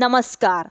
नमस्कार.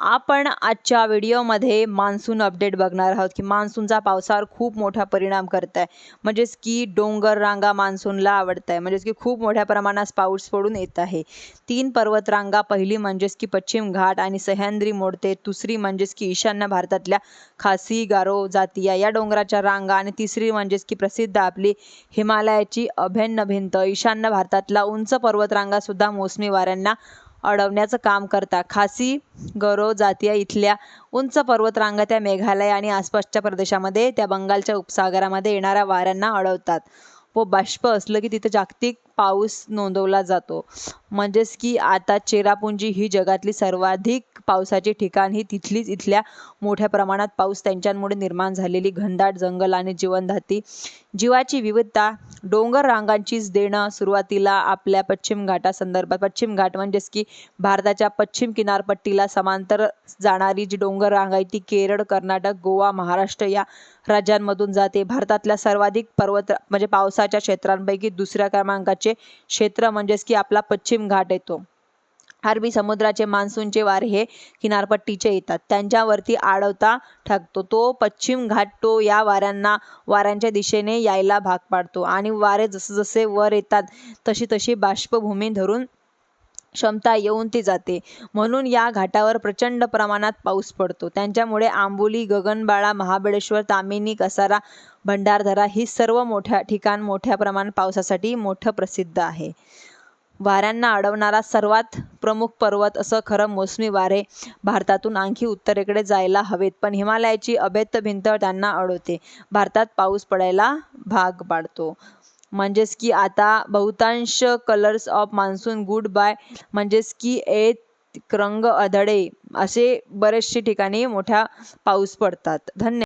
आपण आजच्या व्हिडिओमध्ये मान्सून अपडेट बघणार आहोत की मान्सूनचा पावसावर खूप मोठा परिणाम करत आहे म्हणजेच की डोंगर रांगा मान्सूनला आवडत आहे म्हणजेच की खूप मोठ्या प्रमाणात पाऊस पडून येत आहे. तीन पर्वतरांगा पहिली म्हणजेच की पश्चिम घाट आणि सह्याद्री मोडते दुसरी म्हणजेच की ईशान्य भारतातल्या खासी गारो जातिया या डोंगराच्या रांगा आणि तिसरी म्हणजेच की प्रसिद्ध आपली हिमालयाची अभ्यन्न भिंत ईशान्य भारतातला उंच पर्वतरांगासुद्धा मोसमी वाऱ्यांना अडवण्याचं काम करतात खासी गरो जातीय इथल्या उंच पर्वतरांगा त्या मेघालय आणि आसपासच्या प्रदेशामध्ये त्या बंगालच्या उपसागरामध्ये येणाऱ्या वाऱ्यांना अडवतात. व बाष्प असलं की तिथं जागतिक पाऊस नोंदवला जातो. म्हणजेच की आता चेरापुंजी ही जगातली सर्वाधिक पावसाचे ठिकाण. ही तिथलीच इथल्या मोठ्या प्रमाणात पाऊस त्यांच्यामुळे निर्माण झालेली घनदाट जंगल आणि जीवनधाती जीवाची विविधता. डोंगर रांगांचीच देणं सुरुवातीला आपल्या पश्चिम घाटासंदर्भात. पश्चिम घाट म्हणजेच की भारताच्या पश्चिम किनारपट्टीला समांतर जाणारी जी डोंगर रांग आहे ती केरळ कर्नाटक गोवा महाराष्ट्र या राज्यांमधून जाते. भारतातल्या सर्वाधिक पर्वत म्हणजे पावसाच्या क्षेत्रांपैकी दुसऱ्या क्रमांकाची क्षेत्र म्हणजेच की आपला पश्चिम घाट येतो. अरबी समुद्राचे मान्सूनचे वारे हे किनारपट्टीचे येतात. त्यांच्यावरती आडवता ठकतो तो पश्चिम घाट तो या वाऱ्यांना वाऱ्यांच्या दिशेने यायला भाग पाडतो. आणि वारे जसजसे जसे वर येतात तशी तशी बाष्पभूमी धरून क्षमता येऊन ती जाते. म्हणून या घाटावर प्रचंड प्रमाणात पाऊस पडतो. त्यांच्यामुळे आंबोली गगनबाळा महाबळेश्वर तामिनी कसारा भंडारदरा ही सर्व मोठ्या ठिकाण मोठ्या प्रमाणात पावसासाठी मोठं प्रसिद्ध आहे. वाऱ्यांना अडवणारा सर्वात प्रमुख पर्वत असं खरं मोसमी वारे भारतातून आणखी उत्तरेकडे जायला हवेत पण हिमालयाची अभेद्य भिंत त्यांना अडवते. भारतात पाऊस पडायला भाग पाडतो. म्हणजेच की आता बहुतांश colours of monsoon good bye म्हणजेच की ए रंग अधडे असे बरेचसे ठिकाणी मोठ्या पाऊस पडतात. धन्य